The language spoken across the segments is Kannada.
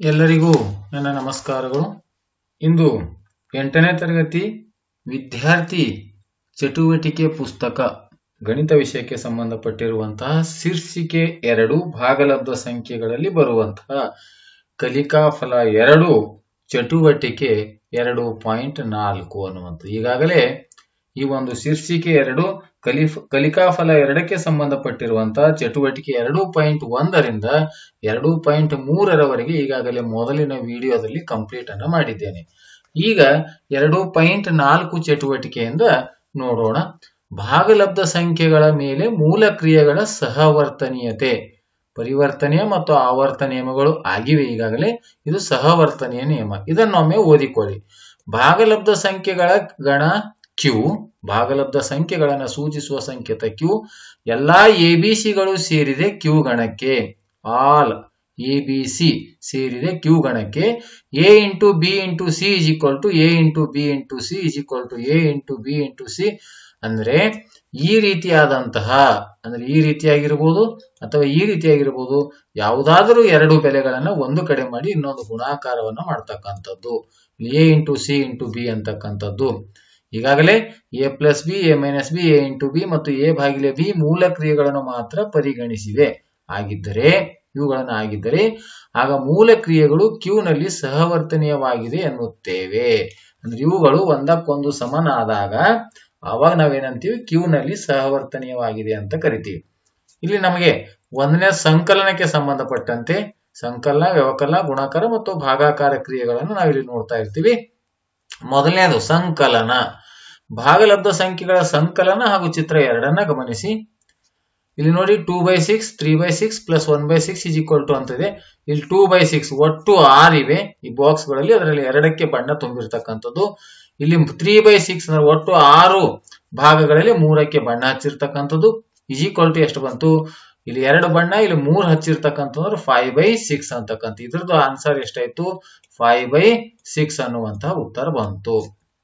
ಎಲ್ಲರಿಗೂ ನನ್ನ ನಮಸ್ಕಾರಗಳು. ಇಂದು ಎಂಟನೇ ತರಗತಿ ವಿದ್ಯಾರ್ಥಿ ಚಟುವಟಿಕೆ ಪುಸ್ತಕ ಗಣಿತ ವಿಷಯಕ್ಕೆ ಸಂಬಂಧಪಟ್ಟಿರುವಂತಹ ಶೀರ್ಷಿಕೆ ಎರಡು ಭಾಗಲಬ್ಧ ಸಂಖ್ಯೆಗಳಲ್ಲಿ ಬರುವಂತಹ ಕಲಿಕಾ ಫಲ ಎರಡು, ಚಟುವಟಿಕೆ ಎರಡು ಪಾಯಿಂಟ್ ನಾಲ್ಕು ಅನ್ನುವಂಥ ಈಗಾಗಲೇ ಈ ಒಂದು ಶೀರ್ಷಿಕೆ ಎರಡು ಕಲಿಫ್, ಕಲಿಕಾಫಲ ಎರಡಕ್ಕೆ ಸಂಬಂಧಪಟ್ಟಿರುವಂತಹ ಚಟುವಟಿಕೆ ಎರಡು ಪಾಯಿಂಟ್ ಒಂದರಿಂದ ಎರಡು ಪಾಯಿಂಟ್ ಮೂರರವರೆಗೆ ಈಗಾಗಲೇ ಮೊದಲಿನ ವಿಡಿಯೋದಲ್ಲಿ ಕಂಪ್ಲೀಟ್ ಅನ್ನ ಮಾಡಿದ್ದೇನೆ. ಈಗ ಎರಡು ಪಾಯಿಂಟ್ ನಾಲ್ಕು ಚಟುವಟಿಕೆಯಿಂದ ನೋಡೋಣ. ಭಾಗಲಬ್ಧ ಸಂಖ್ಯೆಗಳ ಮೇಲೆ ಮೂಲ ಕ್ರಿಯೆಗಳ ಸಹವರ್ತನೀಯತೆ. ಪರಿವರ್ತನೆಯ ಮತ್ತು ಆವರ್ತ ನಿಯಮಗಳು ಆಗಿವೆ ಈಗಾಗಲೇ. ಇದು ಸಹವರ್ತನೀಯ ನಿಯಮ. ಇದನ್ನೊಮ್ಮೆ ಓದಿಕೊಳ್ಳಿ. ಭಾಗಲಬ್ಧ ಸಂಖ್ಯೆಗಳ ಗಣ ಕ್ಯೂ, ಭಾಗಲಬ್ಧ ಸಂಖ್ಯೆಗಳನ್ನು ಸೂಚಿಸುವ ಸಂಕೇತ ಕ್ಯೂ, ಎಲ್ಲಾ ಎಬಿಸಿಗಳು ಸೇರಿದೆ ಕ್ಯೂ ಗಣಕ್ಕೆ. ಆಲ್ ಎ ಬಿ ಸಿ ಸೇರಿದೆ Q ಗಣಕ್ಕೆ. A into B into C is equal to A into B into C is equal to A into B into C. ಅಂದ್ರೆ ಈ ರೀತಿಯಾದಂತಹ, ಅಂದ್ರೆ ಈ ರೀತಿಯಾಗಿರ್ಬೋದು ಅಥವಾ ಈ ರೀತಿಯಾಗಿರ್ಬೋದು ಯಾವುದಾದರೂ ಎರಡು ಬೆಲೆಗಳನ್ನ ಒಂದು ಕಡೆ ಮಾಡಿ ಇನ್ನೊಂದು ಗುಣಾಕಾರವನ್ನ ಮಾಡ್ತಕ್ಕಂಥದ್ದು. A into C into B ಅಂತಕ್ಕಂಥದ್ದು. ಈಗಾಗಲೇ A plus B A minus B A into B ಮತ್ತು ಎ ಭಾಗಿಲೆ ಬಿ ಮೂಲ ಕ್ರಿಯೆಗಳನ್ನು ಮಾತ್ರ ಪರಿಗಣಿಸಿವೆ. ಆಗಿದ್ದರೆ, ಇವುಗಳನ್ನು ಆಗಿದ್ದರೆ, ಆಗ ಮೂಲ ಕ್ರಿಯೆಗಳು ಕ್ಯೂ ನಲ್ಲಿ ಸಹವರ್ತನೀಯವಾಗಿದೆ ಎನ್ನುತ್ತೇವೆ. ಅಂದ್ರೆ ಇವುಗಳು ಒಂದಕ್ಕೊಂದು ಸಮನಾದಾಗ ಅವಾಗ ನಾವೇನಂತೀವಿ? ಕ್ಯೂನಲ್ಲಿ ಸಹವರ್ತನೀಯವಾಗಿದೆ ಅಂತ ಕರಿತೀವಿ. ಇಲ್ಲಿ ನಮಗೆ ಒಂದನೇ ಸಂಕಲನಕ್ಕೆ ಸಂಬಂಧಪಟ್ಟಂತೆ ಸಂಕಲನ, ವ್ಯವಕಲನ, ಗುಣಾಕಾರ ಮತ್ತು ಭಾಗಾಕಾರ ಕ್ರಿಯೆಗಳನ್ನು ನಾವಿಲ್ಲಿ ನೋಡ್ತಾ ಇರ್ತೀವಿ. ಮೊದಲನೇದು ಸಂಕಲನ. ಭಾಗಲಬ್ಧ ಸಂಖ್ಯೆಗಳ ಸಂಕಲನ ಹಾಗೂ ಚಿತ್ರ ಎರಡನ್ನ ಗಮನಿಸಿ. ಇಲ್ಲಿ ನೋಡಿ two by six three by six plus one by six is equal to ಅಂತಿದೆ. ಇಲ್ಲಿ ಟೂ ಬೈ ಸಿಕ್ಸ್ ಒಟ್ಟು ಆರ್ ಇವೆ. ಈ ಬಾಕ್ಸ್ಗಳಲ್ಲಿ ಅದರಲ್ಲಿ ಎರಡಕ್ಕೆ ಬಣ್ಣ ತುಂಬಿರ್ತಕ್ಕಂಥದ್ದು. ಇಲ್ಲಿ ತ್ರೀ ಬೈ ಸಿಕ್ಸ್ ಅಂದ್ರೆ ಒಟ್ಟು ಆರು ಭಾಗಗಳಲ್ಲಿ ಮೂರಕ್ಕೆ ಬಣ್ಣ ಹಚ್ಚಿರ್ತಕ್ಕಂಥದ್ದು. ಇಸ್ ಈಕ್ವಲ್ ಟು ಎಷ್ಟು ಬಂತು? ಇಲ್ಲಿ ಎರಡು ಬಣ್ಣ, ಇಲ್ಲಿ ಮೂರ್ ಹಚ್ಚಿರ್ತಕ್ಕಂಥದ್ದು ಫೈವ್ ಬೈ ಸಿಕ್ಸ್ ಅಂತಕ್ಕಂಥ ಇದ್ರದ್ದು ಆನ್ಸರ್ ಎಷ್ಟಾಯ್ತು? ಫೈವ್ ಬೈ ಸಿಕ್ಸ್ ಅನ್ನುವಂತಹ ಉತ್ತರ ಬಂತು.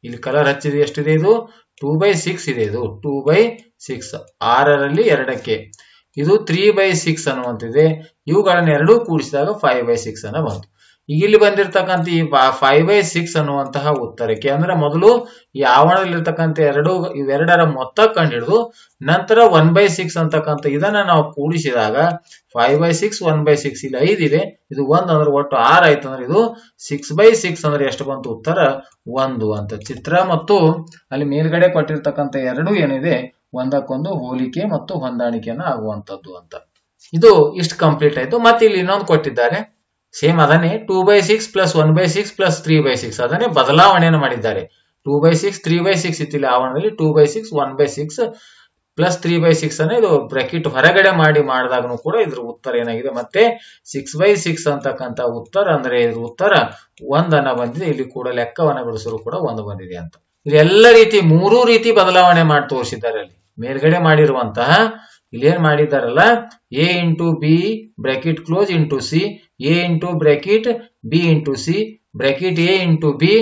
ಇಲ್ಲಿ ಕಲರ್ ಹಚ್ಚಿದೆ ಎಷ್ಟಿದೆ ಇದು? ಟೂ ಬೈ ಸಿಕ್ಸ್ ಇದೆ ಇದು. ಟೂ ಬೈ ಸಿಕ್ಸ್ ಆರರಲ್ಲಿ ಎರಡಕ್ಕೆ. ಇದು ತ್ರೀ ಬೈ ಸಿಕ್ಸ್ ಅನ್ನುವಂತಿದೆ. ಇವುಗಳನ್ನ ಎರಡೂ ಕೂಡಿಸಿದಾಗ ಫೈವ್ ಬೈ ಸಿಕ್ಸ್ ಅನ್ನ ಬಂತು ಇಲ್ಲಿ ಬಂದಿರತಕ್ಕಂಥ ಈ ಫೈವ್ ಬೈ ಸಿಕ್ಸ್ ಅನ್ನುವಂತಹ ಉತ್ತರಕ್ಕೆ ಅಂದ್ರೆ ಮೊದಲು ಈ ಆವರಣದಲ್ಲಿರ್ತಕ್ಕಂಥ ಎರಡು, ಇವೆರಡರ ಮೊತ್ತ ಕಂಡಿಡಿದು, ನಂತರ ಒನ್ ಬೈ ಸಿಕ್ಸ್ ಅಂತಕ್ಕಂಥ ಇದನ್ನ ನಾವು ಕೂಡಿಸಿದಾಗ five by six one by six ಇಲ್ಲಿ ಐದು ಇದೆ. ಇದು ಒಂದ್ ಅಂದ್ರೆ ಒಟ್ಟು ಆರ್ ಆಯ್ತು ಅಂದ್ರೆ ಇದು ಸಿಕ್ಸ್ ಬೈ ಸಿಕ್ಸ್ ಅಂದ್ರೆ ಎಷ್ಟು ಬಂತು? ಉತ್ತರ ಒಂದು ಅಂತ. ಚಿತ್ರ ಮತ್ತು ಅಲ್ಲಿ ಮೇಲ್ಗಡೆ ಕೊಟ್ಟಿರ್ತಕ್ಕಂಥ ಎರಡು ಏನಿದೆ? ಒಂದಕ್ಕೊಂದು ಹೋಲಿಕೆ ಮತ್ತು ಹೊಂದಾಣಿಕೆಯನ್ನು ಆಗುವಂತದ್ದು ಅಂತ. ಇದು ಇಷ್ಟು ಕಂಪ್ಲೀಟ್ ಆಯ್ತು. ಮತ್ತೆ ಇಲ್ಲಿ ಇನ್ನೊಂದು ಕೊಟ್ಟಿದ್ದಾರೆ. ಸೇಮ್ ಅದನ್ನೇ two by six plus one by six plus three by six ಅದನ್ನೇ ಬದಲಾವಣೆಯನ್ನು ಮಾಡಿದ್ದಾರೆ. Two by six three by six ಇತ್ತಿಲ್ಲ. ಆವರಣದಲ್ಲಿ two by six one by six plus three by six ಅನ್ನ ಇದು ಬ್ರಾಕೆಟ್ ಹೊರಗಡೆ ಮಾಡಿ ಮಾಡಿದಾಗನು ಕೂಡ ಇದ್ರ ಉತ್ತರ ಏನಾಗಿದೆ? ಮತ್ತೆ ಸಿಕ್ಸ್ ಬೈ ಸಿಕ್ಸ್ ಅಂತಕ್ಕಂಥ ಉತ್ತರ ಅಂದ್ರೆ ಇದ್ರ ಉತ್ತರ ಒಂದನ್ನ ಬಂದಿದೆ. ಇಲ್ಲಿ ಕೂಡ ಲೆಕ್ಕವನ್ನ ಬಿಡಿಸಲು ಕೂಡ ಒಂದು ಬಂದಿದೆ ಅಂತ. ಇಲ್ಲಿ ಎಲ್ಲ ರೀತಿ ಮೂರು ರೀತಿ ಬದಲಾವಣೆ ಮಾಡಿ ತೋರಿಸಿದ್ದಾರೆ ಅಲ್ಲಿ. ಮೇಲ್ಗಡೆ ಮಾಡಿರುವಂತಹ, ಇಲ್ಲಿ ಏನ್ ಮಾಡಿದಾರಲ್ಲ A into B bracket close into C A into bracket B into C bracket A into B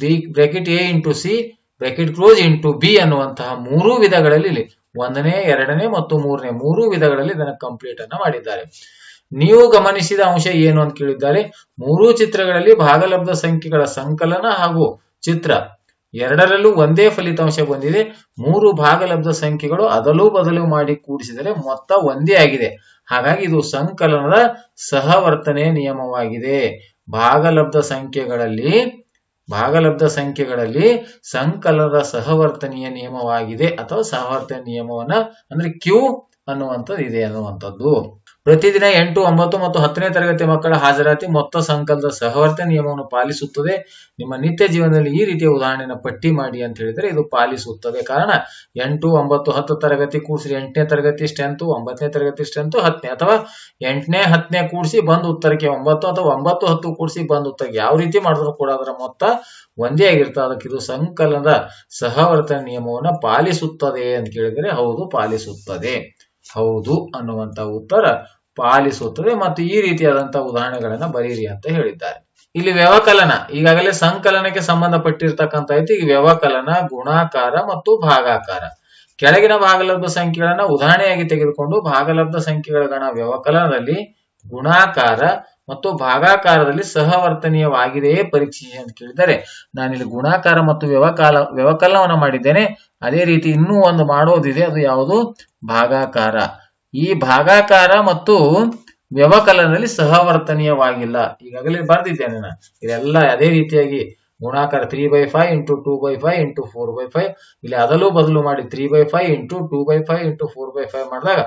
B bracket A into C bracket close into B ಅನ್ನುವಂತಹ ಮೂರು ವಿಧಗಳಲ್ಲಿ ಇಲ್ಲಿ ಒಂದನೇ, ಎರಡನೇ ಮತ್ತು ಮೂರನೇ ಮೂರು ವಿಧಗಳಲ್ಲಿ ಇದನ್ನು ಕಂಪ್ಲೀಟ್ ಅನ್ನ ಮಾಡಿದ್ದಾರೆ. ನೀವು ಗಮನಿಸಿದ ಅಂಶ ಏನು ಅಂತ ಕೇಳಿದ್ದಾರೆ ಮೂರು ಚಿತ್ರಗಳಲ್ಲಿ ಭಾಗಲಬ್ಧ ಸಂಖ್ಯೆಗಳ ಸಂಕಲನ ಹಾಗೂ ಚಿತ್ರ. ಎರಡರಲ್ಲೂ ಒಂದೇ ಫಲಿತಾಂಶ ಬಂದಿದೆ. ಮೂರು ಭಾಗಲಬ್ಧ ಸಂಖ್ಯೆಗಳು ಅದಲು ಬದಲು ಮಾಡಿ ಕೂಡಿಸಿದರೆ ಮೊತ್ತ ಒಂದೇ ಆಗಿದೆ. ಹಾಗಾಗಿ ಇದು ಸಂಕಲನದ ಸಹವರ್ತನೆ ನಿಯಮವಾಗಿದೆ. ಭಾಗಲಬ್ಧ ಸಂಖ್ಯೆಗಳಲ್ಲಿ ಭಾಗಲಬ್ಧ ಸಂಖ್ಯೆಗಳಲ್ಲಿ ಸಂಕಲನದ ಸಹವರ್ತನೀಯ ನಿಯಮವಾಗಿದೆ ಅಥವಾ ಸಹವರ್ತನ ನಿಯಮವನ್ನ ಅಂದ್ರೆ ಕ್ಯೂ ಅನ್ನುವಂಥದ್ದು ಇದೆ ಅನ್ನುವಂಥದ್ದು. ಪ್ರತಿದಿನ ಎಂಟು, ಒಂಬತ್ತು ಮತ್ತು ಹತ್ತನೇ ತರಗತಿ ಮಕ್ಕಳ ಹಾಜರಾತಿ ಮೊತ್ತ ಸಂಕಲ್ಪದ ಸಹವರ್ತ ನಿಯಮವನ್ನು ಪಾಲಿಸುತ್ತದೆ. ನಿಮ್ಮ ನಿತ್ಯ ಜೀವನದಲ್ಲಿ ಈ ರೀತಿಯ ಉದಾಹರಣೆಯನ್ನು ಪಟ್ಟಿ ಮಾಡಿ ಅಂತ ಹೇಳಿದರೆ ಇದು ಪಾಲಿಸುತ್ತದೆ. ಕಾರಣ ಎಂಟು, ಒಂಬತ್ತು, ಹತ್ತು ತರಗತಿ ಕೂಡಿಸಿ ಎಂಟನೇ ತರಗತಿ ಸ್ಟ್ರೆಂತ್, ಒಂಬತ್ತನೇ ತರಗತಿ ಸ್ಟ್ರೆಂತ್, ಹತ್ತನೇ ಅಥವಾ ಎಂಟನೇ, ಹತ್ತನೇ ಕೂಡಿಸಿ ಬಂದು ಉತ್ತರಕ್ಕೆ ಒಂಬತ್ತು ಅಥವಾ ಒಂಬತ್ತು, ಹತ್ತು ಕೂಡಿಸಿ ಬಂದು ಉತ್ತರಕ್ಕೆ ಯಾವ ರೀತಿ ಮಾಡಿದ್ರು ಕೂಡ ಅದರ ಮೊತ್ತ ಒಂದೇ ಆಗಿರ್ತದೆ ಅದಕ್ಕೆ ಇದು ಸಂಕಲನದ ಸಹವರ್ತನ ನಿಯಮವನ್ನು ಪಾಲಿಸುತ್ತದೆ ಅಂತ ಕೇಳಿದರೆ ಹೌದು, ಪಾಲಿಸುತ್ತದೆ. ಹೌದು ಅನ್ನುವಂತ ಉತ್ತರ ಪಾಲಿಸುತ್ತದೆ ಮತ್ತು ಈ ರೀತಿಯಾದಂತಹ ಉದಾಹರಣೆಗಳನ್ನ ಬರೀರಿ ಅಂತ ಹೇಳಿದ್ದಾರೆ. ಇಲ್ಲಿ ವ್ಯವಕಲನ, ಈಗಾಗಲೇ ಸಂಕಲನಕ್ಕೆ ಸಂಬಂಧಪಟ್ಟಿರ್ತಕ್ಕಂಥ ಐತಿ ಈಗ ವ್ಯವಕಲನ, ಗುಣಾಕಾರ ಮತ್ತು ಭಾಗಾಕಾರ. ಕೆಳಗಿನ ಭಾಗಲಬ್ಧ ಸಂಖ್ಯೆಗಳನ್ನ ಉದಾಹರಣೆಯಾಗಿ ತೆಗೆದುಕೊಂಡು ಭಾಗಲಬ್ಧ ಸಂಖ್ಯೆಗಳ ಗಣ ವ್ಯವಕಲನದಲ್ಲಿ ಗುಣಾಕಾರ ಮತ್ತು ಭಾಗಾಕಾರದಲ್ಲಿ ಸಹವರ್ತನೀಯವಾಗಿದೆಯೇ ಪರೀಕ್ಷಿಸಿ ಅಂತ ಕೇಳಿದರೆ, ನಾನಿಲ್ಲಿ ಗುಣಾಕಾರ ಮತ್ತು ವ್ಯವಕಾಲ, ವ್ಯವಕಲನವನ್ನು ಮಾಡಿದ್ದೇನೆ, ಅದೇ ರೀತಿ ಇನ್ನೂ ಒಂದು ಮಾಡೋದಿದೆ, ಅದು ಯಾವುದು? ಭಾಗಾಕಾರ. ಈ ಭಾಗಾಕಾರ ಮತ್ತು ವ್ಯವಕಲನದಲ್ಲಿ ಸಹವರ್ತನೀಯವಾಗಿಲ್ಲ. ಈಗಾಗಲೇ ಬರ್ದಿದ್ದೇನೆ ನಾನು. ಇದೆಲ್ಲ ಅದೇ ರೀತಿಯಾಗಿ ಗುಣಾಕಾರ three by five into two by five into four by five ಇಲ್ಲಿ ಅದಲು ಬದಲು ಮಾಡಿ three by five into two by five into four by five ಮಾಡಿದಾಗ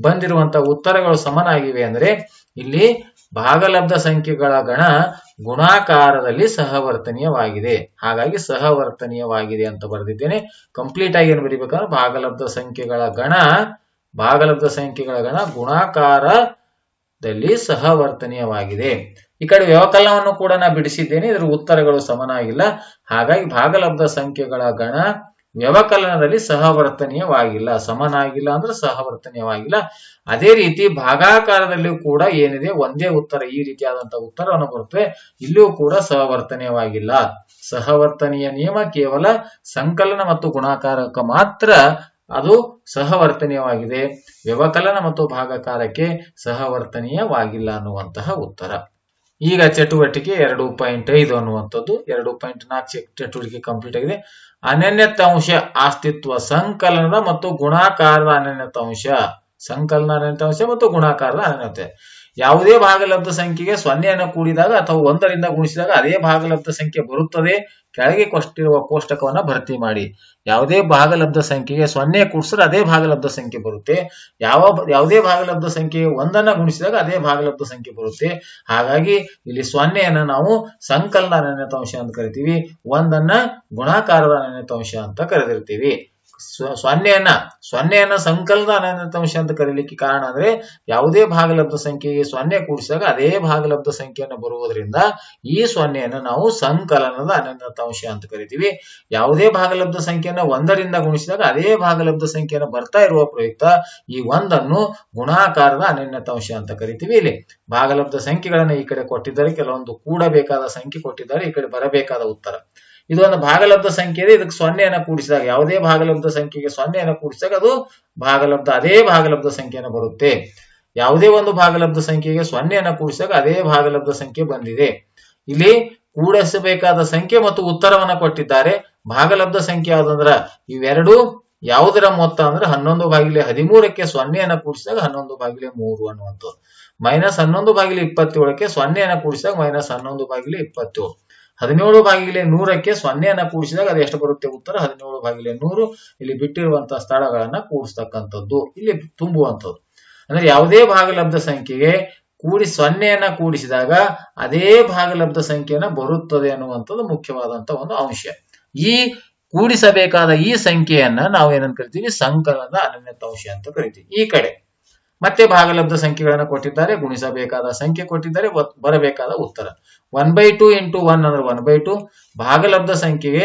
ಬಂದಿರುವಂತ ಉತ್ತರಗಳು ಸಮನಾಗಿವೆ ಅಂದ್ರೆ ಇಲ್ಲಿ ಭಾಗಲಬ್ಧ ಸಂಖ್ಯೆಗಳ ಗಣ ಗುಣಾಕಾರದಲ್ಲಿ ಸಹವರ್ತನೀಯವಾಗಿದೆ. ಹಾಗಾಗಿ ಸಹವರ್ತನೀಯವಾಗಿದೆ ಅಂತ ಬರೆದಿದ್ದೇನೆ. ಕಂಪ್ಲೀಟ್ ಆಗಿ ಏನು ಬರೀಬೇಕಂದ್ರೆ ಭಾಗಲಬ್ಧ ಸಂಖ್ಯೆಗಳ ಗಣ ಭಾಗಲಬ್ಧ ಸಂಖ್ಯೆಗಳ ಗಣ ಗುಣಾಕಾರದಲ್ಲಿ ಸಹವರ್ತನೀಯವಾಗಿದೆ. ಈ ಕಡೆ ವ್ಯವಕಲನವನ್ನು ಕೂಡ ನಾ ಬಿಡಿಸಿದ್ದೇನೆ, ಇದರ ಉತ್ತರಗಳು ಸಮನಾಗಿಲ್ಲ. ಹಾಗಾಗಿ ಭಾಗಲಬ್ಧ ಸಂಖ್ಯೆಗಳ ಗಣ ವ್ಯವಕಲನದಲ್ಲಿ ಸಹವರ್ತನೀಯವಾಗಿಲ್ಲ. ಸಮನಾಗಿಲ್ಲ ಅಂದ್ರೆ ಸಹವರ್ತನೀಯವಾಗಿಲ್ಲ. ಅದೇ ರೀತಿ ಭಾಗಾಕಾರದಲ್ಲಿಯೂ ಕೂಡ ಏನಿದೆ, ಒಂದೇ ಉತ್ತರ, ಈ ರೀತಿಯಾದಂತಹ ಉತ್ತರವನ್ನು ಬರುತ್ತವೆ. ಇಲ್ಲಿಯೂ ಕೂಡ ಸಹವರ್ತನೀಯವಾಗಿಲ್ಲ. ಸಹವರ್ತನೀಯ ನಿಯಮ ಕೇವಲ ಸಂಕಲನ ಮತ್ತು ಗುಣಾಕಾರಕ್ಕೆ ಮಾತ್ರ ಅದು ಸಹವರ್ತನೀಯವಾಗಿದೆ. ವ್ಯವಕಲನ ಮತ್ತು ಭಾಗಕಾರಕ್ಕೆ ಸಹವರ್ತನೀಯವಾಗಿಲ್ಲ ಅನ್ನುವಂತಹ ಉತ್ತರ. ಈಗ ಚಟುವಟಿಕೆ ಎರಡು ಪಾಯಿಂಟ್ ಐದು ಅನ್ನುವಂಥದ್ದು. ಎರಡು ಪಾಯಿಂಟ್ ನಾಲ್ಕು ಚಟುವಟಿಕೆ ಕಂಪ್ಲೀಟ್ ಆಗಿದೆ. ಅನನ್ಯತಾಂಶ ಅಸ್ತಿತ್ವ ಸಂಕಲನದ ಮತ್ತು ಗುಣಾಕಾರದ ಅನನ್ಯತಾಂಶ. ಸಂಕಲನ ಅನನ್ಯತಾಂಶ ಮತ್ತು ಗುಣಾಕಾರದ ಅನನ್ಯತೆ. ಯಾವುದೇ ಭಾಗಲಬ್ಧ ಸಂಖ್ಯೆಗೆ ಸೊನ್ನೆಯನ್ನು ಕೂಡಿದಾಗ ಅಥವಾ ಒಂದರಿಂದ ಗುಣಿಸಿದಾಗ ಅದೇ ಭಾಗಲಬ್ಧ ಸಂಖ್ಯೆ ಬರುತ್ತದೆ. ಕೆಳಗೆ ಕೊಟ್ಟಿರುವ ಕೋಷ್ಟಕವನ್ನು ಭರ್ತಿ ಮಾಡಿ. ಯಾವುದೇ ಭಾಗಲಬ್ಧ ಸಂಖ್ಯೆಗೆ ಸೊನ್ನೆ ಕೂಡಿಸಿದ್ರೆ ಅದೇ ಭಾಗಲಬ್ಧ ಸಂಖ್ಯೆ ಬರುತ್ತೆ. ಯಾವ ಯಾವುದೇ ಭಾಗಲಬ್ಧ ಸಂಖ್ಯೆ ಒಂದನ್ನ ಗುಣಿಸಿದಾಗ ಅದೇ ಭಾಗಲಬ್ಧ ಸಂಖ್ಯೆ ಬರುತ್ತೆ. ಹಾಗಾಗಿ ಇಲ್ಲಿ ಸೊನ್ನೆಯನ್ನು ನಾವು ಸಂಕಲನ ಅನನ್ಯತಾಂಶ ಅಂತ ಕರಿತೀವಿ. ಒಂದನ್ನ ಗುಣಾಕಾರದ ಅನನ್ಯತಾಂಶ ಅಂತ ಕರೆದಿರ್ತೀವಿ. ಸೊನ್ನೆಯನ್ನ ಸೊನ್ನೆಯನ್ನ ಸಂಕಲನದ ಅನಂತಾಂಶ ಅಂತ ಕರೀಲಿಕ್ಕೆ ಕಾರಣ ಅಂದ್ರೆ ಯಾವುದೇ ಭಾಗಲಬ್ಧ ಸಂಖ್ಯೆಗೆ ಸೊನ್ನೆ ಕೂಡಿಸಿದಾಗ ಅದೇ ಭಾಗಲಬ್ಧ ಸಂಖ್ಯೆಯನ್ನು ಬರುವುದರಿಂದ ಈ ಸೊನ್ನೆಯನ್ನು ನಾವು ಸಂಕಲನದ ಅನಂತಾಂಶ ಅಂತ ಕರಿತೀವಿ. ಯಾವುದೇ ಭಾಗಲಬ್ಧ ಸಂಖ್ಯೆಯನ್ನ ಒಂದರಿಂದ ಗುಣಿಸಿದಾಗ ಅದೇ ಭಾಗಲಬ್ಧ ಸಂಖ್ಯೆಯನ್ನು ಬರ್ತಾ ಇರುವ ಪ್ರಯುಕ್ತ ಈ ಒಂದನ್ನು ಗುಣಾಕಾರದ ಅನನ್ಯತಾಂಶ ಅಂತ ಕರಿತೀವಿ ಇಲ್ಲಿ. ಭಾಗಲಬ್ಧ ಸಂಖ್ಯೆಗಳನ್ನ ಈ ಕಡೆ ಕೊಟ್ಟಿದ್ದಾರೆ, ಕೆಲವೊಂದು ಕೂಡಬೇಕಾದ ಸಂಖ್ಯೆ ಕೊಟ್ಟಿದ್ದಾರೆ, ಈ ಕಡೆ ಬರಬೇಕಾದ ಉತ್ತರ. ಇದು ಒಂದು ಭಾಗಲಬ್ಧ ಸಂಖ್ಯೆ ಇದೆ. ಇದಕ್ಕೆ ಸೊನ್ನೆಯನ್ನು ಕೂಡಿಸಿದಾಗ ಯಾವುದೇ ಭಾಗಲಬ್ಧ ಸಂಖ್ಯೆಗೆ ಸೊನ್ನೆಯನ್ನು ಕೂಡಿಸಿದಾಗ ಅದು ಭಾಗಲಬ್ಧ, ಅದೇ ಭಾಗಲಬ್ಧ ಸಂಖ್ಯೆಯನ್ನು ಬರುತ್ತೆ. ಯಾವುದೇ ಒಂದು ಭಾಗಲಬ್ಧ ಸಂಖ್ಯೆಗೆ ಸೊನ್ನೆಯನ್ನು ಕೂಡಿಸಿದಾಗ ಅದೇ ಭಾಗಲಬ್ಧ ಸಂಖ್ಯೆ ಬಂದಿದೆ. ಇಲ್ಲಿ ಕೂಡಿಸಬೇಕಾದ ಸಂಖ್ಯೆ ಮತ್ತು ಉತ್ತರವನ್ನು ಕೊಟ್ಟಿದ್ದಾರೆ. ಭಾಗಲಬ್ಧ ಸಂಖ್ಯೆ ಯಾವುದಂದ್ರ? ಇವೆರಡು. ಯಾವುದರ ಮೊತ್ತ ಅಂದ್ರೆ ಹನ್ನೊಂದು ಬಾಗಿಲೆ ಹದಿಮೂರಕ್ಕೆ ಸೊನ್ನೆಯನ್ನು ಕೂಡಿಸಿದಾಗ ಹನ್ನೊಂದು ಬಾಗಿಲೆ ಮೂರು ಅನ್ನುವಂಥದ್ದು. ಮೈನಸ್ ಹನ್ನೊಂದು ಬಾಗಿಲು ಇಪ್ಪತ್ತೇಳಕ್ಕೆ ಸೊನ್ನೆಯನ್ನು ಕೂಡಿಸಿದಾಗ ಮೈನಸ್ ಹನ್ನೊಂದು ಬಾಗಿಲೆ ಇಪ್ಪತ್ತೇಳು ಹದಿನೇಳು ಬಾಗಿಲೆ ನೂರಕ್ಕೆ ಸೊನ್ನೆಯನ್ನ ಕೂಡಿಸಿದಾಗ ಅದು ಎಷ್ಟು ಬರುತ್ತೆ ಉತ್ತರ? ಹದಿನೇಳು ಬಾಗಿಲೆ ನೂರು. ಇಲ್ಲಿ ಬಿಟ್ಟಿರುವಂತಹ ಸ್ಥಳಗಳನ್ನ ಕೂಡಿಸ್ತಕ್ಕಂಥದ್ದು ಇಲ್ಲಿ ತುಂಬುವಂಥದ್ದು. ಅಂದ್ರೆ ಯಾವುದೇ ಭಾಗಲಬ್ಧ ಸಂಖ್ಯೆಗೆ ಕೂಡಿ ಸೊನ್ನೆಯನ್ನ ಕೂಡಿಸಿದಾಗ ಅದೇ ಭಾಗಲಬ್ಧ ಸಂಖ್ಯೆಯನ್ನ ಬರುತ್ತದೆ ಅನ್ನುವಂಥದ್ದು ಮುಖ್ಯವಾದಂತ ಒಂದು ಅಂಶ. ಈ ಕೂಡಿಸಬೇಕಾದ ಈ ಸಂಖ್ಯೆಯನ್ನ ನಾವು ಏನಂತ ಕರಿತೀವಿ? ಸಂಕಲನದ ಅನನ್ಯತಾಂಶ ಅಂತ ಕರಿತೀವಿ. ಈ ಕಡೆ ಮತ್ತೆ ಭಾಗಲಬ್ಧ ಸಂಖ್ಯೆಗಳನ್ನು ಕೊಟ್ಟಿದ್ದಾರೆ, ಗುಣಿಸಬೇಕಾದ ಸಂಖ್ಯೆ ಕೊಟ್ಟಿದ್ದಾರೆ ಬರಬೇಕಾದ ಉತ್ತರ. One by two into one ಅಂದ್ರೆ ಒನ್ ಬೈ ಟು ಭಾಗಲಬ್ಧ ಸಂಖ್ಯೆಗೆ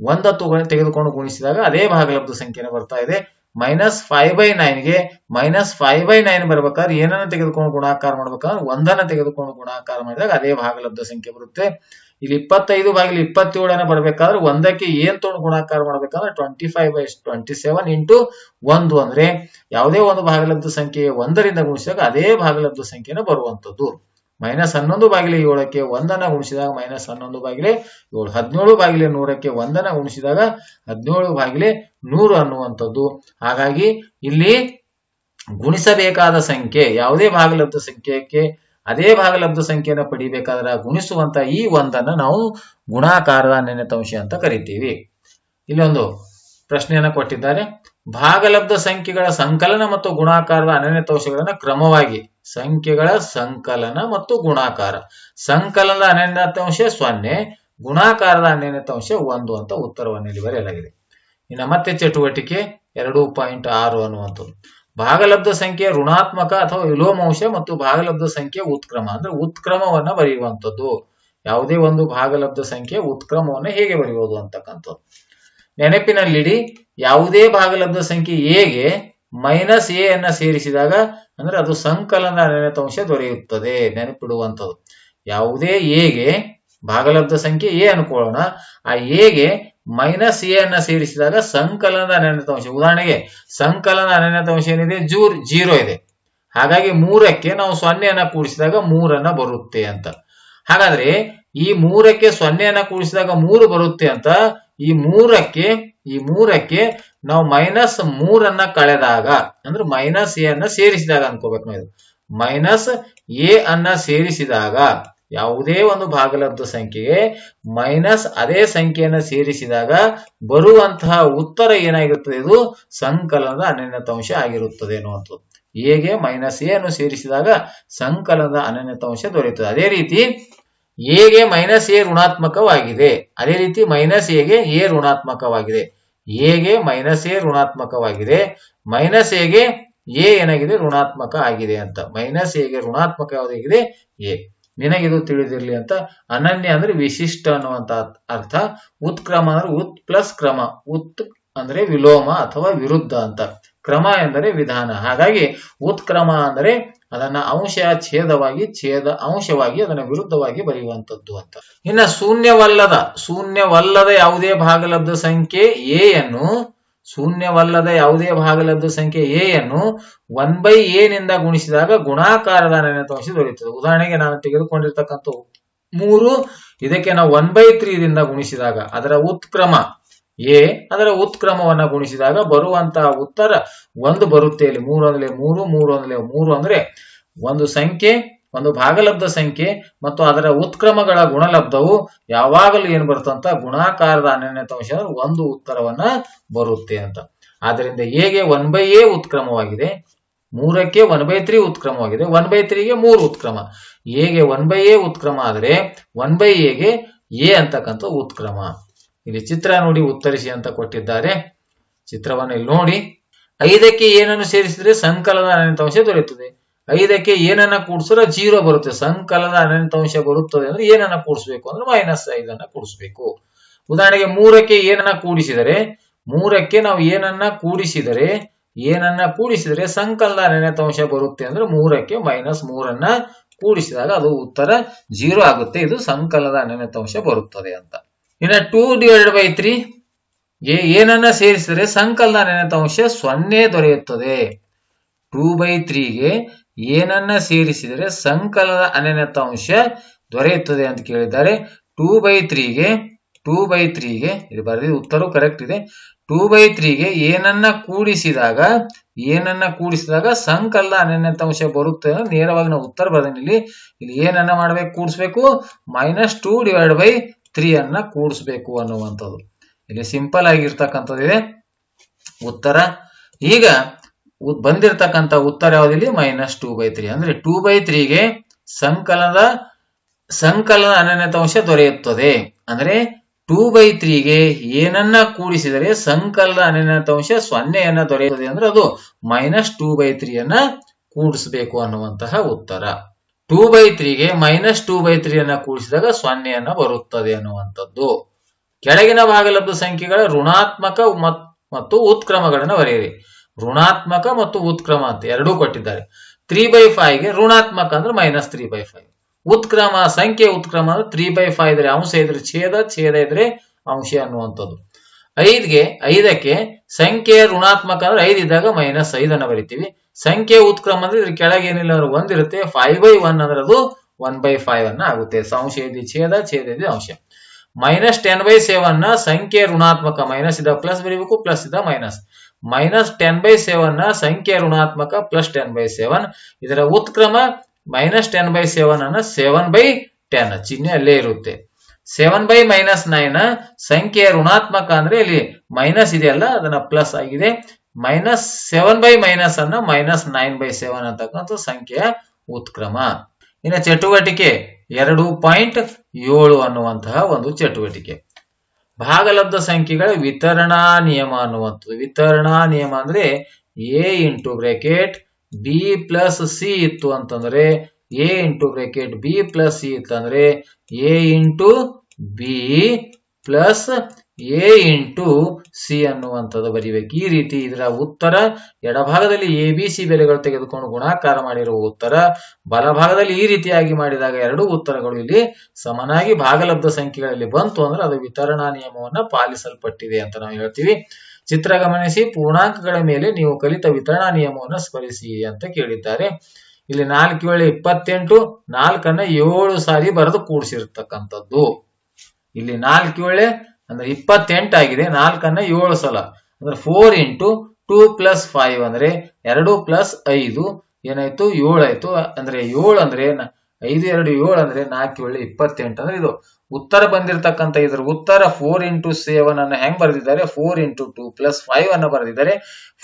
ಒಂದ ತೆಗೆದುಕೊಂಡು ಗುಣಿಸಿದಾಗ ಅದೇ ಭಾಗಲಬ್ಧ ಸಂಖ್ಯೆನ ಬರ್ತಾ ಇದೆ. ಮೈನಸ್ ಫೈವ್ ಬೈ ನೈನ್ಗೆ ಮೈನಸ್ ಫೈವ್ ಬೈ ನೈನ್ ಬರ್ಬೇಕಾದ್ರೆ ಏನನ್ನ ತೆಗೆದುಕೊಂಡು ಗುಣಾಕಾರ ಮಾಡ್ಬೇಕಾದ್ರೆ ಒಂದನ್ನ ತೆಗೆದುಕೊಂಡು ಗುಣಾಕಾರ ಮಾಡಿದಾಗ ಅದೇ ಭಾಗಲಬ್ಧ ಸಂಖ್ಯೆ ಬರುತ್ತೆ. ಇಲ್ಲಿ ಇಪ್ಪತ್ತೈದು ಬಾಗಿಲು ಇಪ್ಪತ್ತೇಳನ ಬರ್ಬೇಕಾದ್ರೆ ಒಂದಕ್ಕೆ ಏನ್ ತೊಗೊಂಡು ಗುಣಾಕಾರ ಮಾಡ್ಬೇಕಂದ್ರೆ twenty five by twenty seven into ಒಂದು ಅಂದ್ರೆ ಯಾವುದೇ ಒಂದು ಭಾಗಲಬ್ಧ ಸಂಖ್ಯೆ ಒಂದರಿಂದ ಗುಣಿಸಿದಾಗ ಅದೇ ಭಾಗಲಬ್ಧ ಸಂಖ್ಯೆನ ಬರುವಂತದ್ದು ಮೈನಸ್ ಹನ್ನೊಂದು ಬಾಗಿಲೆ ಏಳಕ್ಕೆ ಒಂದನ್ನ ಗುಣಿಸಿದಾಗ ಮೈನಸ್ ಹನ್ನೊಂದು ಬಾಗಿಲೆ ಏಳು. ಹದಿನೇಳು ಬಾಗಿಲೆ ನೂರಕ್ಕೆ ಒಂದನ್ನ ಗುಣಿಸಿದಾಗ ಹದಿನೇಳು ಬಾಗಿಲೆ ನೂರು ಅನ್ನುವಂಥದ್ದು. ಹಾಗಾಗಿ ಇಲ್ಲಿ ಗುಣಿಸಬೇಕಾದ ಸಂಖ್ಯೆ ಯಾವುದೇ ಭಾಗಲಬ್ಧ ಸಂಖ್ಯೆಗೆ ಅದೇ ಭಾಗಲಬ್ಧ ಸಂಖ್ಯೆಯನ್ನು ಪಡಿಬೇಕಾದ್ರೆ ಗುಣಿಸುವಂತ ಈ ಒಂದನ್ನ ನಾವು ಗುಣಾಕಾರದ ಅನನ್ಯತಾಂಶ ಅಂತ ಕರಿತೀವಿ. ಇಲ್ಲೊಂದು ಪ್ರಶ್ನೆಯನ್ನ ಕೊಟ್ಟಿದ್ದಾರೆ. ಭಾಗಲಬ್ಧ ಸಂಖ್ಯೆಗಳ ಸಂಕಲನ ಮತ್ತು ಗುಣಾಕಾರದ ಅನನ್ಯತಾಂಶಗಳನ್ನ ಕ್ರಮವಾಗಿ ಸಂಖ್ಯೆಗಳ ಸಂಕಲನ ಮತ್ತು ಗುಣಾಕಾರ. ಸಂಕಲನದ ಅನನ್ಯತಾಂಶ ಸೊನ್ನೆ, ಗುಣಾಕಾರದ ಅನನ್ಯತಾಂಶ ಒಂದು ಅಂತ ಉತ್ತರವನ್ನು ಇಲ್ಲಿ ಬರೆಯಲಾಗಿದೆ. ಇನ್ನು ಮತ್ತೆ ಚಟುವಟಿಕೆ ಎರಡು ಪಾಯಿಂಟ್ ಆರು ಅನ್ನುವಂಥದ್ದು. ಭಾಗಲಬ್ಧ ಸಂಖ್ಯೆ ಋಣಾತ್ಮಕ ಅಥವಾ ವಿಲೋಮಾಂಶ ಮತ್ತು ಭಾಗಲಬ್ಧ ಸಂಖ್ಯೆ ಉತ್ಕ್ರಮ. ಅಂದ್ರೆ ಉತ್ಕ್ರಮವನ್ನ ಬರೆಯುವಂಥದ್ದು. ಯಾವುದೇ ಒಂದು ಭಾಗಲಬ್ಧ ಸಂಖ್ಯೆ ಉತ್ಕ್ರಮವನ್ನು ಹೇಗೆ ಬರೆಯುವುದು ಅಂತಕ್ಕಂಥದ್ದು. ನೆನಪಿನಲ್ಲಿಡಿ, ಯಾವುದೇ ಭಾಗಲಬ್ಧ ಸಂಖ್ಯೆ ಎಗೆ ಮೈನಸ್ ಎ ಅನ್ನ ಸೇರಿಸಿದಾಗ ಅಂದ್ರೆ ಅದು ಸಂಕಲನ ಅನನ್ಯತಾಂಶ ದೊರೆಯುತ್ತದೆ, ನೆನಪಿಡುವಂಥದ್ದು. ಯಾವುದೇ ಎಗೆ ಭಾಗಲಬ್ಧ ಸಂಖ್ಯೆ ಎ ಅನ್ಕೊಳ್ಳೋಣ. ಆ ಎಗೆ ಮೈನಸ್ ಎ ಅನ್ನ ಸೇರಿಸಿದಾಗ ಸಂಕಲನದ ಅನನ್ಯತಾಂಶ ಉದಾಹರಣೆಗೆ ಸಂಕಲನ ಅನನ್ಯತಾಂಶ ಏನಿದೆ? ಜೂರ್, ಜೀರೋ ಇದೆ. ಹಾಗಾಗಿ ಮೂರಕ್ಕೆ ನಾವು ಸೊನ್ನೆಯನ್ನ ಕೂಡಿಸಿದಾಗ ಮೂರನ್ನ ಬರುತ್ತೆ ಅಂತ. ಹಾಗಾದ್ರೆ, ಈ ಮೂರಕ್ಕೆ ಸೊನ್ನೆಯನ್ನ ಕೂಡಿಸಿದಾಗ ಮೂರು ಬರುತ್ತೆ ಅಂತ, ಈ ಮೂರಕ್ಕೆ ಈ ಮೂರಕ್ಕೆ ನಾವು ಮೈನಸ್ ಮೂರನ್ನ ಕಳೆದಾಗ, ಅಂದ್ರೆ ಮೈನಸ್ ಎ ಅನ್ನ ಸೇರಿಸಿದಾಗ ಅನ್ಕೋಬೇಕು ನಾವು ಮೈನಸ್ ಎ ಅನ್ನ ಸೇರಿಸಿದಾಗ ಯಾವುದೇ ಒಂದು ಭಾಗಲಬ್ಧ ಸಂಖ್ಯೆಗೆ ಮೈನಸ್ ಅದೇ ಸಂಖ್ಯೆಯನ್ನು ಸೇರಿಸಿದಾಗ ಬರುವಂತಹ ಉತ್ತರ ಏನಾಗಿರುತ್ತದೆ ಇದು ಸಂಕಲನದ ಅನನ್ಯತಾಂಶ ಆಗಿರುತ್ತದೆ ಅನ್ನುವಂಥದ್ದು ಹೇಗೆ? ಮೈನಸ್ ಎ ಅನ್ನು ಸೇರಿಸಿದಾಗ ಸಂಕಲನದ ಅನನ್ಯತಾಂಶ ದೊರೆಯುತ್ತದೆ. ಅದೇ ರೀತಿ ಎಗೆ ಮೈನಸ್ ಎ ಋಣಾತ್ಮಕವಾಗಿದೆ? ಅದೇ ರೀತಿ ಮೈನಸ್ ಎಗೆ ಎ ಋಣಾತ್ಮಕವಾಗಿದೆ. ಎಗೆ ಮೈನಸ್ ಎ ಋಣಾತ್ಮಕವಾಗಿದೆ? ಮೈನಸ್ ಎಗೆ ಎ ಏನಾಗಿದೆ? ಋಣಾತ್ಮಕ ಆಗಿದೆ ಅಂತ. ಮೈನಸ್ ಎಗೆ ಋಣಾತ್ಮಕ ಯಾವುದಾಗಿದೆ ಎ. ನಿನಗಿದು ತಿಳಿದಿರ್ಲಿ ಅಂತ ಅನನ್ಯ ಅಂದ್ರೆ ವಿಶಿಷ್ಟ ಅನ್ನುವಂತ ಅರ್ಥ. ಉತ್ಕ್ರಮ ಅಂದ್ರೆ ಉತ್ ಪ್ಲಸ್ ಕ್ರಮ. ಉತ್ ಅಂದ್ರೆ ವಿಲೋಮ ಅಥವಾ ವಿರುದ್ಧ ಅಂತ. ಕ್ರಮ ಎಂದರೆ ವಿಧಾನ. ಹಾಗಾಗಿ ಉತ್ಕ್ರಮ ಅಂದ್ರೆ ಅದನ್ನ ಅಂಶ, ಛೇದವಾಗಿ, ಛೇದ ಅಂಶವಾಗಿ ಅದನ್ನ ವಿರುದ್ಧವಾಗಿ ಬರೆಯುವಂಥದ್ದು ಅಂತ. ಇನ್ನ ಶೂನ್ಯವಲ್ಲದ ಶೂನ್ಯವಲ್ಲದ ಯಾವುದೇ ಭಾಗಲಬ್ಧ ಸಂಖ್ಯೆ ಎ ಯನ್ನು ಶೂನ್ಯವಲ್ಲದ ಯಾವುದೇ ಭಾಗಲಬ್ಧ ಸಂಖ್ಯೆ ಎ ಅನ್ನು ಒನ್ ಬೈ ಎ ನಿಂದ ಗುಣಿಸಿದಾಗ ಗುಣಾಕಾರದ ಅನನ್ಯತಾಂಶ ದೊರೆಯುತ್ತದೆ. ಉದಾಹರಣೆಗೆ ನಾನು ತೆಗೆದುಕೊಂಡಿರ್ತಕ್ಕಂಥ ಮೂರು, ಇದಕ್ಕೆ ನಾವು ಒನ್ ಬೈ ತ್ರೀದಿಂದ ಗುಣಿಸಿದಾಗ ಅದರ ಉತ್ಕ್ರಮ ಎ ಅದರ ಉತ್ಕ್ರಮವನ್ನ ಗುಣಿಸಿದಾಗ ಬರುವಂತಹ ಉತ್ತರ ಒಂದು ಬರುತ್ತೆ. ಇಲ್ಲಿ ಮೂರು ಅಂದ್ರೆ ಮೂರು ಮೂರು ಅಂದ್ರೆ ಮೂರು ಅಂದ್ರೆ ಒಂದು ಸಂಖ್ಯೆ. ಒಂದು ಭಾಗಲಬ್ಧ ಸಂಖ್ಯೆ ಮತ್ತು ಅದರ ಉತ್ಕ್ರಮಗಳ ಗುಣಲಬ್ಧವು ಯಾವಾಗಲೂ ಏನ್ ಬರುತ್ತಂತ ಗುಣಾಕಾರದ ಅನನ್ಯತಾಂಶ ಒಂದು ಉತ್ತರವನ್ನ ಬರುತ್ತೆ ಅಂತ. ಆದ್ರಿಂದ ಹೇಗೆ ಒನ್ ಬೈ ಎ ಉತ್ಕ್ರಮವಾಗಿದೆ? ಮೂರಕ್ಕೆ ಒನ್ ಬೈ ತ್ರೀ ಉತ್ಕ್ರಮವಾಗಿದೆ. ಒನ್ ಬೈ ತ್ರೀಗೆ ಮೂರು ಉತ್ಕ್ರಮ. ಹೇಗೆ ಒನ್ ಬೈ ಎ ಉತ್ಕ್ರಮ ಆದರೆ ಒನ್ ಬೈ ಎಗೆ ಎ ಅಂತಕ್ಕಂಥ ಉತ್ಕ್ರಮ. ಇಲ್ಲಿ ಚಿತ್ರ ನೋಡಿ ಉತ್ತರಿಸಿ ಅಂತ ಕೊಟ್ಟಿದ್ದಾರೆ. ಚಿತ್ರವನ್ನು ಇಲ್ಲಿ ನೋಡಿ. ಐದಕ್ಕೆ ಏನನ್ನು ಸೇರಿಸಿದ್ರೆ ಸಂಕಲನ ಅನಂತಾಂಶ ದೊರೆಯುತ್ತದೆ. ಐದಕ್ಕೆ ಏನನ್ನ ಕೂಡಿಸಿದ್ರೆ ಜೀರೋ ಬರುತ್ತೆ. ಸಂಕಲದ ಅನಂತಾಂಶ ಬರುತ್ತದೆ ಅಂದ್ರೆ ಏನನ್ನ ಕೂಡಿಸ್ಬೇಕು ಅಂದ್ರೆ ಮೈನಸ್ ಐದನ್ನ ಕೂಡಿಸ್ಬೇಕು. ಉದಾಹರಣೆಗೆ ಮೂರಕ್ಕೆ ಏನನ್ನ ಕೂಡಿಸಿದರೆ, ಮೂರಕ್ಕೆ ನಾವು ಏನನ್ನ ಕೂಡಿಸಿದರೆ ಏನನ್ನ ಕೂಡಿಸಿದರೆ ಸಂಕಲದ ಅನಂತಾಂಶ ಬರುತ್ತೆ ಅಂದ್ರೆ ಮೂರಕ್ಕೆ ಮೈನಸ್ ಮೂರನ್ನ ಕೂಡಿಸಿದಾಗ ಅದು ಉತ್ತರ ಜೀರೋ ಆಗುತ್ತೆ. ಇದು ಸಂಕಲದ ಅನಂತಾಂಶ ಬರುತ್ತದೆ ಅಂತ. ಇನ್ನ ಟೂ ಡಿವೈಡೆಡ್ ಬೈ ತ್ರೀ ಏನನ್ನ ಸೇರಿಸಿದರೆ ಸಂಕಲನ ಅನನ್ಯತಾಂಶ ಸೊನ್ನೆ ದೊರೆಯುತ್ತದೆ. ಟೂ ಬೈ ತ್ರೀಗೆ ಏನನ್ನ ಸೇರಿಸಿದರೆ ಸಂಕಲನ ಅನನ್ಯತಾಂಶ ದೊರೆಯುತ್ತದೆ ಅಂತ ಕೇಳಿದ್ದಾರೆ. ಟೂ ಬೈ ತ್ರೀಗೆ, ಟೂ ಬೈ ತ್ರೀಗೆ, ಇದು ಬರೆದಿದ್ದು ಉತ್ತರ ಕರೆಕ್ಟ್ ಇದೆ. ಟೂ ಬೈ ತ್ರೀಗೆ ಏನನ್ನ ಕೂಡಿಸಿದಾಗ ಏನನ್ನ ಕೂಡಿಸಿದಾಗ ಸಂಕಲನ ಅನನ್ಯತಾಂಶ ಬರುತ್ತೆ ನೇರವಾಗಿ ನಾವು ಉತ್ತರ ಬರೆದಿನಿ ಇಲ್ಲಿ. ಇಲ್ಲಿ ಏನನ್ನ ಮಾಡ್ಬೇಕು, ಕೂಡಿಸ್ಬೇಕು? Minus two divide by three ಅನ್ನ ಕೂಡಿಸ್ಬೇಕು ಅನ್ನುವಂಥದ್ದು. ಇಲ್ಲಿ ಸಿಂಪಲ್ ಆಗಿರ್ತಕ್ಕಂಥದ್ದು ಇದೆ. ಉತ್ತರ. ಈಗ ಬಂದಿರತಕ್ಕಂತ ಉತ್ತರ ಯಾವ್ದಿಲ್ಲಿ? ಮೈನಸ್ ಟೂ ಬೈ ತ್ರೀ ಅಂದ್ರೆ ಟೂ ಬೈ ತ್ರೀಗೆ ಸಂಕಲನದ, ಸಂಕಲನ ಅನನ್ಯತಾಂಶ ದೊರೆಯುತ್ತದೆ. ಅಂದ್ರೆ ಟೂ ಬೈ ತ್ರೀಗೆ ಏನನ್ನ ಕೂಡಿಸಿದರೆ ಸಂಕಲನ ಅನನ್ಯತಾಂಶ ಸೊನ್ನೆಯನ್ನ ದೊರೆಯುತ್ತದೆ. ಅಂದ್ರೆ ಅದು ಮೈನಸ್ ಟೂ ಬೈ ತ್ರೀಯನ್ನ ಕೂಡಿಸಬೇಕು ಅನ್ನುವಂತಹ ಉತ್ತರ. ಟೂ ಬೈ ತ್ರೀಗೆ ಮೈನಸ್ ಟೂ ಬೈ ತ್ರೀಯನ್ನ ಕೂಡಿಸಿದಾಗ ಸೊನ್ನೆಯನ್ನ ಬರುತ್ತದೆ ಅನ್ನುವಂಥದ್ದು. ಕೆಳಗಿನ ಭಾಗಲಬ್ಧ ಸಂಖ್ಯೆಗಳ ಋಣಾತ್ಮಕ ಮತ್- ಮತ್ತು ಉತ್ಕ್ರಮಗಳನ್ನು ಬರೆಯಿರಿ. ಋಣಾತ್ಮಕ ಮತ್ತು ಉತ್ಕ್ರಮ ಅಂತ ಎರಡೂ ಕೊಟ್ಟಿದ್ದಾರೆ. ತ್ರೀ ಬೈ ಗೆ ಋಣಾತ್ಮಕ ಅಂದ್ರೆ ಮೈನಸ್ ತ್ರೀ ಬೈ ಫೈವ್ ಉತ್ಕ್ರಮ, ಸಂಖ್ಯೆ ಉತ್ಕ್ರಮ ಅಂದ್ರೆ ತ್ರೀ ಬೈ ಫೈವ್ ಇದ್ರೆ ಅಂಶ ಇದ್ರೆ ಛೇದ ಛೇದ ಇದ್ರೆ ಅಂಶ ಅನ್ನುವಂಥದ್ದು. ಐದ್ಗೆ, ಐದಕ್ಕೆ ಸಂಖ್ಯೆ ಋಣಾತ್ಮಕ ಅಂದ್ರೆ ಐದ್ ಇದ್ದಾಗ ಮೈನಸ್ ಐದನ್ನು ಬರಿತೀವಿ. ಸಂಖ್ಯೆ ಉತ್ಕ್ರಮ ಅಂದ್ರೆ ಇದ್ರ ಕೆಳಗೆ ಏನಿಲ್ಲ ಅಂದ್ರೆ ಒಂದಿರುತ್ತೆ ಫೈವ್ ಬೈ ಒನ್ ಅಂದ್ರೆ ಅದು ಒನ್ ಬೈ ಫೈವ್ ಅನ್ನ ಆಗುತ್ತೆ. ಸಂಶ ಇದೆ, ಛೇದ ಛೇದ ಇದೆ, ಅಂಶ. ಮೈನಸ್ ಟೆನ್ ಬೈ ಸೆವೆನ್ನ ಸಂಖ್ಯೆ ಋಣಾತ್ಮಕ ಮೈನಸ್ ಇದ ಪ್ಲಸ್ ಬರೀಬೇಕು ಪ್ಲಸ್ ಇದ ಮೈನಸ್ ಮೈನಸ್ ಟೆನ್ ಬೈ ಸೆವೆನ್ನ ಸಂಖ್ಯೆ ಋಣಾತ್ಮಕ ಪ್ಲಸ್ ಟೆನ್ ಬೈ ಸೆವೆನ್ ಇದರ ಉತ್ಕ್ರಮ ಮೈನಸ್ ಟೆನ್ ಬೈ ಸೆವೆನ್ ಅನ್ನ ಸೆವೆನ್ ಬೈ ಟೆನ್ ಚಿಹ್ನೆ ಅಲ್ಲೇ ಇರುತ್ತೆ. ಸೆವೆನ್ ಬೈ ಮೈನಸ್ ನೈನ್ ಸಂಖ್ಯೆ ಋಣಾತ್ಮಕ ಅಂದ್ರೆ ಇಲ್ಲಿ ಮೈನಸ್ ಇದೆಯಲ್ಲ ಅದನ್ನ ಪ್ಲಸ್ ಆಗಿದೆ. ಮೈನಸ್ ಸೆವೆನ್ ಬೈ ಮೈನಸ್ ಅನ್ನ ಮೈನಸ್ ನೈನ್ ಬೈ ಸೆವೆನ್ ಅಂತಕ್ಕಂಥ ಸಂಖ್ಯೆಯ ಉತ್ಕ್ರಮ. ಇನ್ನು ಚಟುವಟಿಕೆ ಎರಡು ಪಾಯಿಂಟ್ ಏಳು ಅನ್ನುವಂತಹ ಒಂದು ಚಟುವಟಿಕೆ. ಭಾಗಲಬ್ಧ ಸಂಖ್ಯೆಗಳ ವಿತರಣಾ ನಿಯಮ ಅನ್ನುವಂಥದ್ದು. ವಿತರಣಾ ನಿಯಮ ಅಂದ್ರೆ A into bracket B plus C ಇತ್ತು ಅಂತಂದ್ರೆ A into bracket B plus C ಇತ್ತಂದ್ರೆ A into B plus A into C ಅನ್ನುವಂಥದ್ದು ಬರೀಬೇಕು. ಈ ರೀತಿ ಇದರ ಉತ್ತರ ಎಡಭಾಗದಲ್ಲಿ ಎ, ಬಿ, ಸಿ ಬೆಲೆಗಳು ತೆಗೆದುಕೊಂಡು ಗುಣಾಕಾರ ಮಾಡಿರುವ ಉತ್ತರ ಬಲಭಾಗದಲ್ಲಿ ಈ ರೀತಿಯಾಗಿ ಮಾಡಿದಾಗ ಎರಡು ಉತ್ತರಗಳು ಇಲ್ಲಿ ಸಮನಾಗಿ ಭಾಗಲಬ್ಧ ಸಂಖ್ಯೆಗಳಲ್ಲಿ ಬಂತು ಅಂದ್ರೆ ಅದು ವಿತರಣಾ ನಿಯಮವನ್ನ ಪಾಲಿಸಲ್ಪಟ್ಟಿದೆ ಅಂತ ನಾವು ಹೇಳ್ತೀವಿ. ಚಿತ್ರ ಗಮನಿಸಿ, ಪೂರ್ಣಾಂಕಗಳ ಮೇಲೆ ನೀವು ಕಲಿತ ವಿತರಣಾ ನಿಯಮವನ್ನು ಸ್ಮರಿಸಿ ಅಂತ ಕೇಳಿದ್ದಾರೆ. ಇಲ್ಲಿ ನಾಲ್ಕು ವೇಳೆ ಇಪ್ಪತ್ತೆಂಟು, ನಾಲ್ಕನ್ನ ಏಳು ಸಾರಿ ಬರೆದು ಕೂಡಿಸಿರ್ತಕ್ಕಂಥದ್ದು. ಇಲ್ಲಿ ನಾಲ್ಕು ಏಳೆ ಅಂದ್ರೆ ಇಪ್ಪತ್ತೆಂಟು ಆಗಿದೆ, ನಾಲ್ಕನ್ನ ಏಳು ಸಲ. ಅಂದ್ರೆ four into two plus five ಅಂದ್ರೆ ಎರಡು ಪ್ಲಸ್ ಐದು, ಏನಾಯ್ತು? ಏಳಾಯ್ತು. ಅಂದ್ರೆ ಏಳು ಅಂದ್ರೆ ಐದು, ಎರಡು, ಏಳು ಅಂದ್ರೆ ನಾಲ್ಕು, ಏಳು, ಇಪ್ಪತ್ತೆಂಟು ಅಂದ್ರೆ ಇದು. ಉತ್ತರ ಬಂದಿರತಕ್ಕಂತ ಇದ್ರ ಉತ್ತರ ಫೋರ್ ಇಂಟು ಸೆವೆನ್ ಅನ್ನ ಹೆಂಗ್ ಬರೆದಿದ್ದಾರೆ? Four into two plus five ಅನ್ನ ಬರೆದಿದ್ದಾರೆ.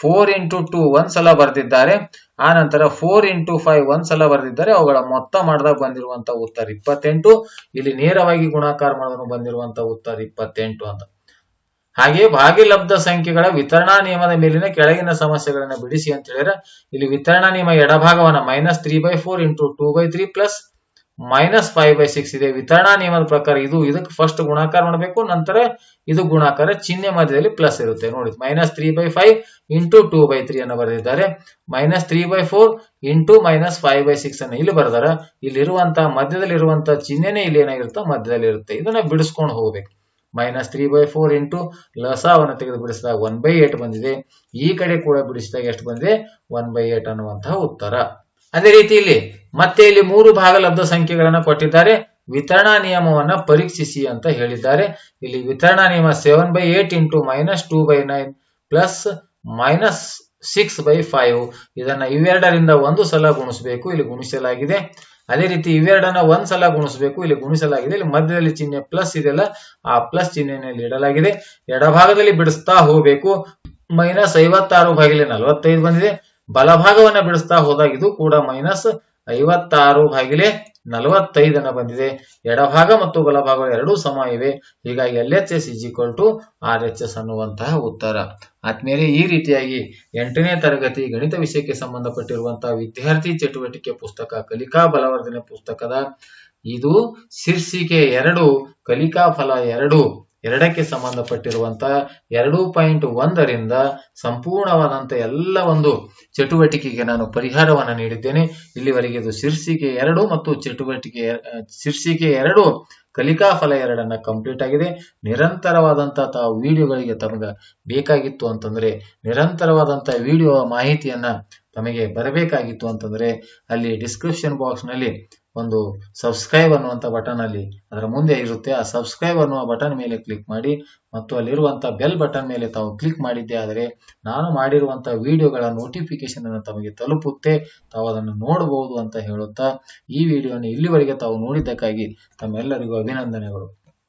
ಫೋರ್ ಇಂಟು ಟೂ ಒಂದ್ ಸಲ ಬರೆದಿದ್ದಾರೆ. ಆ ನಂತರ ಫೋರ್ ಇಂಟು ಫೈವ್ ಒಂದ್ ಸಲ ಬರೆದಿದ್ದಾರೆ. ಅವುಗಳ ಮೊತ್ತ ಮಾಡಿದಾಗ ಬಂದಿರುವಂತ ಉತ್ತರ ಇಪ್ಪತ್ತೆಂಟು. ಇಲ್ಲಿ ನೇರವಾಗಿ ಗುಣಾಕಾರ ಮಾಡಿದ್ರು ಬಂದಿರುವಂತ ಉತ್ತರ ಇಪ್ಪತ್ತೆಂಟು ಅಂತ. ಹಾಗೆ ಭಾಗಿಲಬ್ಧ ಸಂಖ್ಯೆಗಳ ವಿತರಣಾ ನಿಯಮದ ಮೇಲಿನ ಕೆಳಗಿನ ಸಮಸ್ಯೆಗಳನ್ನ ಬಿಡಿಸಿ ಅಂತ ಹೇಳಿದ್ರೆ ಇಲ್ಲಿ ವಿತರಣಾ ನಿಯಮ ಎಡಭಾಗವನ್ನ minus three by four into two by three plus minus five by six ಇದೆ. ವಿತರಣಾ ನಿಯಮದ ಪ್ರಕಾರ ಇದು, ಇದಕ್ಕೆ ಫಸ್ಟ್ ಗುಣಾಕಾರ ಮಾಡಬೇಕು, ನಂತರ ಇದು ಗುಣಾಕಾರ ಚಿಹ್ನೆ ಮಧ್ಯದಲ್ಲಿ ಪ್ಲಸ್ ಇರುತ್ತೆ. ನೋಡಿ minus three by five into two by three ಅನ್ನು ಬರೆದಿದ್ದಾರೆ. Minus three by four into minus five by six ಅನ್ನು ಇಲ್ಲಿ ಬರೆದಾರ ಇಲ್ಲಿರುವಂತಹ ಮಧ್ಯದಲ್ಲಿರುವಂತಹ ಚಿಹ್ನೆನೇ ಇಲ್ಲಿ ಏನಾಗಿರುತ್ತೆ ಮಧ್ಯದಲ್ಲಿ ಇರುತ್ತೆ ಇದನ್ನ ಬಿಡಿಸ್ಕೊಂಡು ಹೋಗ್ಬೇಕು. Minus three by four into ಲಸಾವನ್ನು ತೆಗೆದು ಬಿಡಿಸಿದಾಗ ಒನ್ ಬೈ ಏಟ್ ಬಂದಿದೆ. ಈ ಕಡೆ ಕೂಡ ಬಿಡಿಸಿದಾಗ ಎಷ್ಟು ಬಂದಿದೆ? ಒನ್ ಬೈ ಏಟ್ ಅನ್ನುವಂತಹ ಉತ್ತರ. ಅದೇ ರೀತಿ ಇಲ್ಲಿ ಮತ್ತೆ ಇಲ್ಲಿ ಮೂರು ಭಾಗಲಬ್ಧ ಸಂಖ್ಯೆಗಳನ್ನ ಕೊಟ್ಟಿದ್ದಾರೆ. ವಿತರಣಾ ನಿಯಮವನ್ನ ಪರೀಕ್ಷಿಸಿ ಅಂತ ಹೇಳಿದ್ದಾರೆ. ಇಲ್ಲಿ ವಿತರಣಾ ನಿಯಮ seven by eight into minus two by nine plus minus six by five ಇದನ್ನ ಇವೆರಡರಿಂದ ಒಂದು ಸಲ ಗುಣಿಸಬೇಕು. ಇಲ್ಲಿ ಗುಣಿಸಲಾಗಿದೆ. ಅದೇ ರೀತಿ ಇವೆರಡನ್ನ ಒಂದ್ ಸಲ ಗುಣಿಸಬೇಕು. ಇಲ್ಲಿ ಗುಣಿಸಲಾಗಿದೆ. ಇಲ್ಲಿ ಮಧ್ಯದಲ್ಲಿ ಚಿಹ್ನೆ ಪ್ಲಸ್ ಇದೆಲ್ಲ ಆ ಪ್ಲಸ್ ಚಿಹ್ನೆಯಲ್ಲಿ ಇಡಲಾಗಿದೆ. ಎಡಭಾಗದಲ್ಲಿ ಬಿಡಿಸ್ತಾ ಹೋಗಬೇಕು. ಮೈನಸ್ ಐವತ್ತಾರು ಬಾಗಿಲು ನಲವತ್ತೈದು ಬಂದಿದೆ. ಬಲಭಾಗವನ್ನ ಬಿಡಿಸ್ತಾ ಹೋದಾಗ ಇದು ಕೂಡ ಮೈನಸ್ ಐವತ್ತಾರು ಭಾಗಿಲೆ ನಲವತ್ತೈದನ್ನ ಬಂದಿದೆ. ಎಡಭಾಗ ಮತ್ತು ಬಲಭಾಗ ಎರಡೂ ಸಮ ಇವೆ. ಹೀಗಾಗಿ L H S is to R H S ಅನ್ನುವಂತಹ ಉತ್ತರ. ಆದ್ಮೇಲೆ ಈ ರೀತಿಯಾಗಿ ಎಂಟನೇ ತರಗತಿ ಗಣಿತ ವಿಷಯಕ್ಕೆ ಸಂಬಂಧಪಟ್ಟಿರುವಂತಹ ವಿದ್ಯಾರ್ಥಿ ಚಟುವಟಿಕೆ ಪುಸ್ತಕ ಕಲಿಕಾ ಬಲವರ್ಧನೆ ಪುಸ್ತಕದ ಇದು ಶೀರ್ಷಿಕೆ ಎರಡು, ಕಲಿಕಾ ಫಲ ಎರಡು. ಎರಡಕ್ಕೆ ಸಂಬಂಧಪಟ್ಟಿರುವಂತಹ ಎರಡು ಪಾಯಿಂಟ್ ಒಂದರಿಂದ ಸಂಪೂರ್ಣವಾದಂತ ಎಲ್ಲ ಒಂದು ಚಟುವಟಿಕೆಗೆ ನಾನು ಪರಿಹಾರವನ್ನು ನೀಡಿದ್ದೇನೆ. ಇಲ್ಲಿವರೆಗೆ ಇದು ಶೀರ್ಷಿಕೆ ಎರಡು ಮತ್ತು ಚಟುವಟಿಕೆ ಶೀರ್ಷಿಕೆ ಎರಡು, ಕಲಿಕಾ ಫಲ ಎರಡನ್ನ ಕಂಪ್ಲೀಟ್ ಆಗಿದೆ. ನಿರಂತರವಾದಂತಹ ತಾವು ವಿಡಿಯೋಗಳಿಗೆ ತಮಗೆ ಬೇಕಾಗಿತ್ತು ಅಂತಂದ್ರೆ ನಿರಂತರವಾದಂತಹ ವಿಡಿಯೋ ಮಾಹಿತಿಯನ್ನ ತಮಗೆ ಬರಬೇಕಾಗಿತ್ತು ಅಂತಂದ್ರೆ, ಅಲ್ಲಿ ಡಿಸ್ಕ್ರಿಪ್ಷನ್ ಬಾಕ್ಸ್ನಲ್ಲಿ ಒಂದು ಸಬ್ಸ್ಕ್ರೈಬ್ ಅನ್ನುವಂಥ ಬಟನ್ ಅಲ್ಲಿ ಅದರ ಮುಂದೆ ಇರುತ್ತೆ. ಆ ಸಬ್ಸ್ಕ್ರೈಬ್ ಅನ್ನುವ ಬಟನ್ ಮೇಲೆ ಕ್ಲಿಕ್ ಮಾಡಿ ಮತ್ತು ಅಲ್ಲಿರುವಂತಹ ಬೆಲ್ ಬಟನ್ ಮೇಲೆ ತಾವು ಕ್ಲಿಕ್ ಮಾಡಿದ್ದೆ ಆದರೆ ನಾನು ಮಾಡಿರುವಂತಹ ವಿಡಿಯೋಗಳ ನೋಟಿಫಿಕೇಶನ್ ಅನ್ನು ತಮಗೆ ತಲುಪುತ್ತೆ. ತಾವು ಅದನ್ನು ನೋಡಬಹುದು ಅಂತ ಹೇಳುತ್ತಾ ಈ ವಿಡಿಯೋನ ಇಲ್ಲಿವರೆಗೆ ತಾವು ನೋಡಿದ್ದಕ್ಕಾಗಿ ತಮ್ಮೆಲ್ಲರಿಗೂ ಅಭಿನಂದನೆಗಳು.